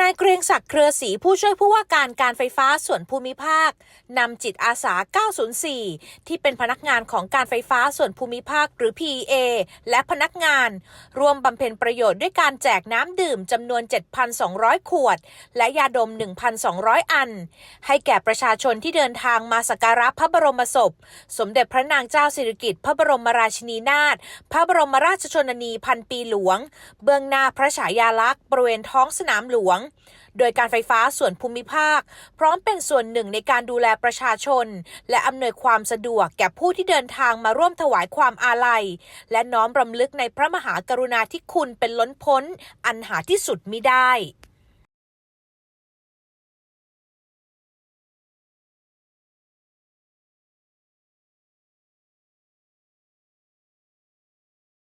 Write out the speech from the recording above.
นายเกรียงศักดิ์เครือศรีผู้ช่วยผู้ว่าการการไฟฟ้าส่วนภูมิภาคนำจิตอาสา 904 ที่เป็นพนักงานของการไฟฟ้าส่วนภูมิภาคหรือ PEA และพนักงานร่วมบำเพ็ญประโยชน์ด้วยการแจกน้ำดื่มจำนวน 7,200 ขวด และยาดม 1,200 อัน ให้แก่ประชาชนที่เดินทางมาสักการะพระบรมศพ สมเด็จพระนางเจ้าสิริกิติ์พระบรมราชินีนาถพระบรมราชชนนีพันปีหลวง เบื้องหน้าพระฉายาลักษณ์บริเวณท้องสนามหลวงโดยการไฟฟ้าส่วนภูมิภาค พร้อมเป็นส่วนหนึ่งในการดูแลประชาชน และอำนวยความสะดวกแก่ผู้ที่เดินทางมาร่วมถวายความอาลัย และน้อมรำลึกในพระมหากรุณาธิคุณเป็นล้นพ้น อันหาที่สุดมิได้